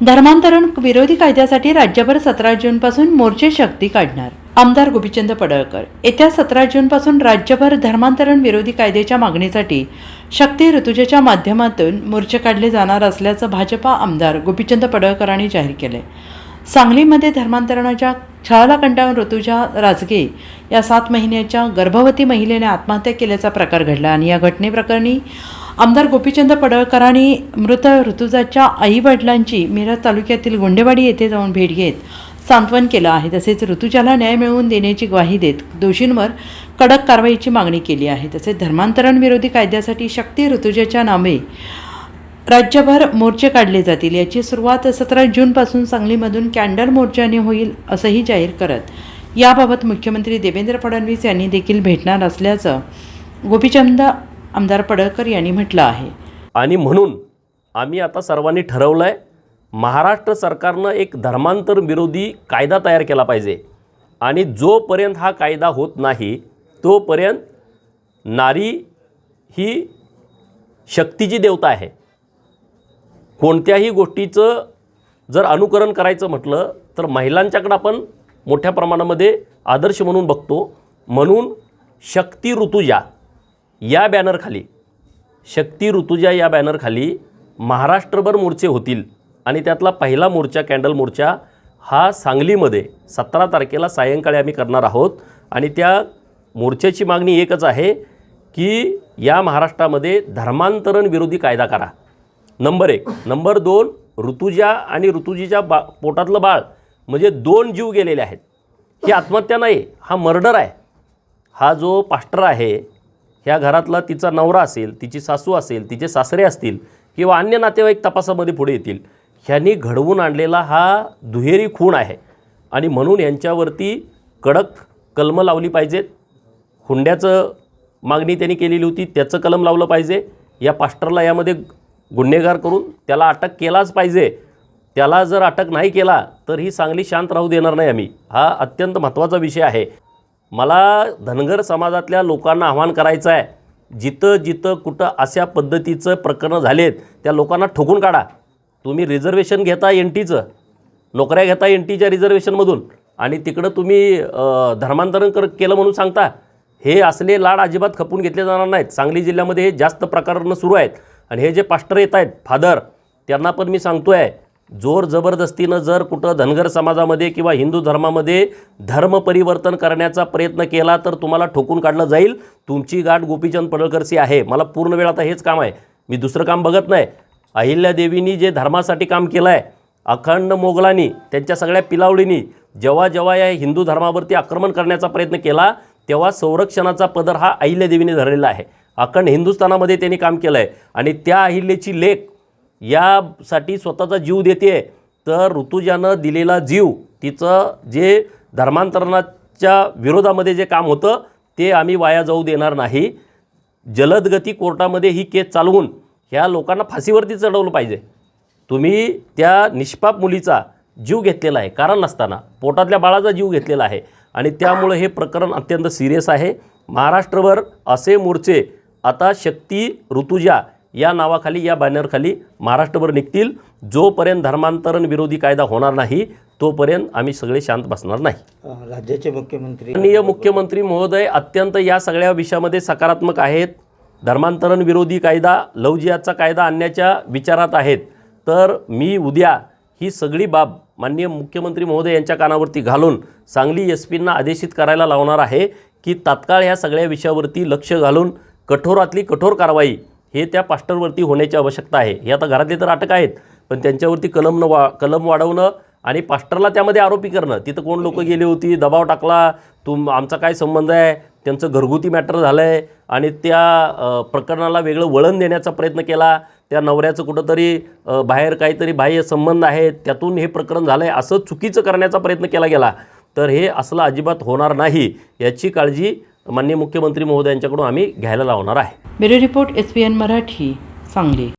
धर्मांतरण विरोधी कायद्यासाठी राज्यभर सतरा जूनपासून मोर्चे शक्ती काढणार. आमदार गोपीचंद पडळकर. येत्या सतरा जूनपासून राज्यभर धर्मांतरण विरोधी कायद्याच्या मागणीसाठी शक्ती ऋतुजेच्या माध्यमातून मोर्चे काढले जाणार असल्याचं भाजपा आमदार गोपीचंद पडळकरांनी जाहीर केले सांगलीमध्ये धर्मांतरणाच्या छळाला कंटाळून ऋतुजा राजगे या सात महिन्याच्या गर्भवती महिलेने आत्महत्या केल्याचा प्रकार घडला आणि या घटनेप्रकरणी आमदार गोपीचंद पडळकरांनी मृत ऋतुजाच्या आई वडिलांची मिरज तालुक्यातील गुंडेवाडी येथे जाऊन भेट घेत सांत्वन केलं आहे. तसेच ऋतुजाला न्याय मिळवून देण्याची ग्वाही देत दोषींवर कडक कारवाईची मागणी केली आहे. तसेच धर्मांतरण विरोधी कायद्यासाठी शक्ती ऋतुजाच्या नामे राज्यभर मोर्चे काढले जातील. याची सुरुवात सतरा जूनपासून सांगलीमधून कॅन्डल मोर्चाने होईल असंही जाहीर करत याबाबत मुख्यमंत्री देवेंद्र फडणवीस यांनी देखील भेटणार असल्याचं गोपीचंद आमदार पडळकर यांनी म्हटलं आहे. आणि म्हणून आम्ही आता सर्वांनी ठरवलं आहे महाराष्ट्र सरकारनं एक धर्मांतर विरोधी कायदा तयार केला पाहिजे. आणि जोपर्यंत हा कायदा होत नाही तोपर्यंत नारी ही शक्तीची देवता आहे कोणत्याही गोष्टीचं जर अनुकरण करायचं म्हटलं तर महिलांच्याकडं आपण मोठ्या प्रमाणामध्ये आदर्श म्हणून बघतो. म्हणून शक्ती ऋतुजा या बॅनरखाली शक्ती ऋतुजा या बॅनरखाली महाराष्ट्रभर मोर्चे होतील. आणि त्यातला पहिला मोर्चा कॅन्डल मोर्चा हा सांगलीमध्ये सतरा तारखेला सायंकाळी आम्ही करणार आहोत. आणि त्या मोर्चाची मागणी एकच आहे की या महाराष्ट्रामध्ये धर्मांतरण विरोधी कायदा करा. नंबर एक. नंबर दोन ऋतुजा आणि ऋतुजीच्या बा पोटातलं बाळ म्हणजे दोन जीव गेलेले आहेत. ही आत्महत्या नाही हा मर्डर आहे. हा जो पास्टर आहे ह्या घरातला तिचा नवरा असेल तिची सासू असेल तिचे सासरे असतील किंवा अन्य नातेवाईक तपासामध्ये पुढे येतील ह्यांनी घडवून आणलेला हा दुहेरी खून आहे. आणि म्हणून यांच्यावरती कडक कलमं लावली पाहिजेत. हुंड्याचं मागणी त्यांनी केलेली होती त्याचं कलम लावलं पाहिजे. या पास्टरला यामध्ये गुन्हेगार करून त्याला अटक केलाच पाहिजे. त्याला जर अटक नाही केला तर ही सांगली शांत राहू देणार नाही आम्ही. हा अत्यंत महत्त्वाचा विषय आहे. मला धनगर समाजातल्या लोकांना आव्हान करायचं आहे. जिथं जिथं कुठं अशा पद्धतीचं प्रकरणं झालेत त्या लोकांना ठोकून काढा. तुम्ही रिझर्वेशन घेता एन टीचं. नोकऱ्या घेता एन टीच्या रिझर्वेशनमधून आणि तिकडं तुम्ही धर्मांतरण कर केलं म्हणून सांगता. हे असले लाड अजिबात खपून घेतले जाणार नाहीत. सांगली जिल्ह्यामध्ये हे जास्त प्रकरणं सुरू आहेत. आणि हे जे पास्टर येत आहेत फादर त्यांना पण मी सांगतो आहे जोर जबरदस्तीनं जर कुठं धनगर समाजामध्ये किंवा हिंदू धर्मामध्ये धर्म परिवर्तन करण्याचा प्रयत्न केला तर तुम्हाला ठोकून काढलं जाईल. तुमची गाठ गोपीचंद पडळकरची आहे. मला पूर्ण वेळ आता हेच काम आहे. मी दुसरं काम बघत नाही. अहिल्यादेवींनी जे धर्मासाठी काम केलं आहे अखंड मोगलांनी त्यांच्या सगळ्या पिलावळींनी जेव्हा जेव्हा या हिंदू धर्मावरती आक्रमण करण्याचा प्रयत्न केला तेव्हा संरक्षणाचा पदर हा अहिल्यादेवीने धरलेला आहे. अखंड हिंदुस्थानामध्ये त्यांनी काम केलं आहे आणि त्या अहिल्याची लेख यासाठी स्वतःचा जीव देते तर ऋतुजानं दिलेला जीव तिचं जे धर्मांतरणाच्या विरोधामध्ये जे काम होतं ते आम्ही वाया जाऊ देणार नाही. जलदगती कोर्टामध्ये ही केस चालवून ह्या लोकांना फाशीवरती चढवलं पाहिजे. तुम्ही त्या निष्पाप मुलीचा जीव घेतलेला आहे कारण नसताना. पोटातल्या बाळाचा जीव घेतलेला आहे. आणि त्यामुळं हे प्रकरण अत्यंत सिरियस आहे. महाराष्ट्रभर असे मोर्चे आता शक्ती ऋतुजा या नावाखाली या बॅनरखाली महाराष्ट्रभर निघतील. जोपर्यंत धर्मांतरण विरोधी कायदा होणार नाही तोपर्यंत आम्ही सगळे शांत बसणार नाही. राज्याचे मुख्यमंत्री माननीय मुख्यमंत्री महोदय अत्यंत या सगळ्या विषयामध्ये सकारात्मक आहेत. धर्मांतरण विरोधी कायदा लव जिहादचा कायदा आणण्याच्या विचारात आहेत. तर मी उद्या ही सगळी बाब माननीय मुख्यमंत्री महोदय यांच्या कानावरती घालून सांगली एस पींना आदेशित करायला लावणार आहे की तात्काळ ह्या सगळ्या विषयावरती लक्ष घालून कठोरातली कठोर कारवाई हे त्या पास्टरवरती होण्याची आवश्यकता आहे. हे आता घरातले तर अटक आहेत पण त्यांच्यावरती कलम न वा कलम वाढवणं आणि पास्टरला त्यामध्ये आरोपी करणं. तिथं कोण लोक गेली होती दबाव टाकला तुम आमचा काय संबंध आहे त्यांचं घरगुती मॅटर झालं आहे आणि त्या प्रकरणाला वेगळं वळण देण्याचा प्रयत्न केला. त्या नवऱ्याचं कुठंतरी बाहेर काहीतरी बाह्य संबंध आहे त्यातून हे प्रकरण झालं आहे असं चुकीचं करण्याचा प्रयत्न केला गेला. तर हे असलं अजिबात होणार नाही याची काळजी माननीय मुख्यमंत्री महोदयांच्याकडून आम्ही घ्यायला लावणार आहे. Bureau report S P N Marathi Sangli.